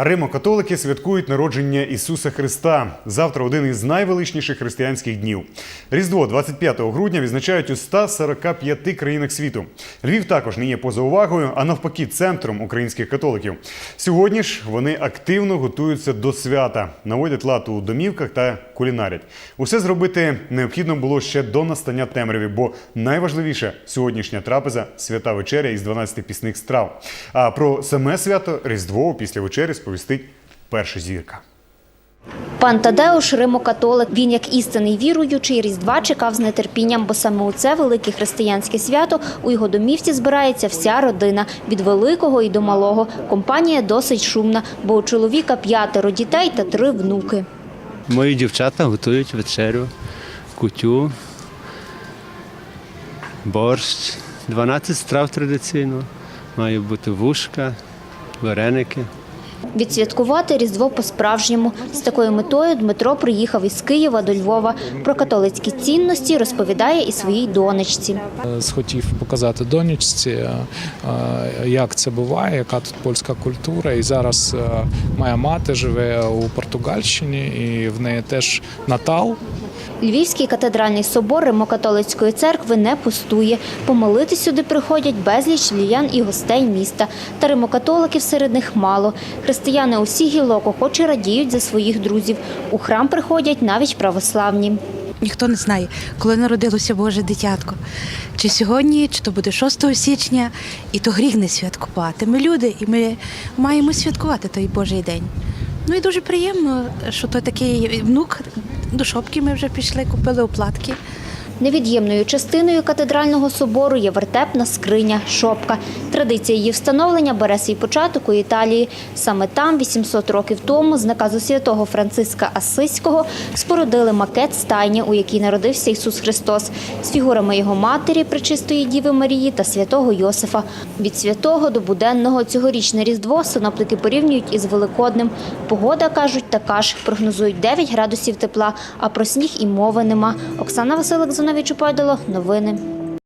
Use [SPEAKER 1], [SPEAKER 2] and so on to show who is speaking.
[SPEAKER 1] Римо-католики святкують народження Ісуса Христа. Завтра один із найвеличніших християнських днів. Різдво 25 грудня відзначають у 145 країнах світу. Львів також не є поза увагою, а навпаки, центром українських католиків. Сьогодні ж вони активно готуються до свята, наводять лад у домівках та кулінарять. Усе зробити необхідно було ще до настання темряві, бо найважливіше сьогоднішня трапеза свята вечеря із 12 пісних страв. А про саме свято Різдво після вечері сповістить перша зірка.
[SPEAKER 2] Пан Тадеуш римокатолик. Він, як істинний віруючий, Різдва чекав з нетерпінням, бо саме у це велике християнське свято у його домівці збирається вся родина від великого і до малого. Компанія досить шумна, бо у чоловіка п'ятеро дітей та три внуки.
[SPEAKER 3] Мої дівчата готують вечерю, кутю, борщ, 12 страв традиційно. Має бути вушка, вареники.
[SPEAKER 2] Відсвяткувати Різдво по-справжньому. З такою метою Дмитро приїхав із Києва до Львова. Про католицькі цінності розповідає і своїй донечці.
[SPEAKER 4] Схотів показати донечці, е, е, як це буває, яка тут польська культура. І зараз е, моя мати живе у Португальщині, і в неї теж Натал.
[SPEAKER 2] Львівський катедральний собор Римокатолицької церкви не пустує. Помолити сюди приходять безліч львів'ян і гостей міста. Та римокатоликів серед них мало. Християни усіх гілок охоче радіють за своїх друзів. У храм приходять навіть православні.
[SPEAKER 5] Ніхто не знає, коли народилося Боже дитятко. Чи сьогодні, чи то буде 6 січня, і то гріх не святкувати. Ми люди, і ми маємо святкувати той Божий день. Ну і дуже приємно, що то такий внук. До шопки ми вже пішли, купили оплатки.
[SPEAKER 2] Невід'ємною частиною катедрального собору є вертепна скриня шопка. Традиція її встановлення бере свій початок у Італії. Саме там, 800 років тому, з наказу святого Франциска Асиського спорудили макет стайні, у якій народився Ісус Христос, з фігурами його матері, Пречистої Діви Марії та святого Йосифа. Від святого до буденного цьогорічне різдво синоптики порівнюють із Великодним. Погода кажуть, така ж прогнозують 9 градусів тепла, а про сніг і мови нема. Оксана Василик Зонович Упадало. Новини.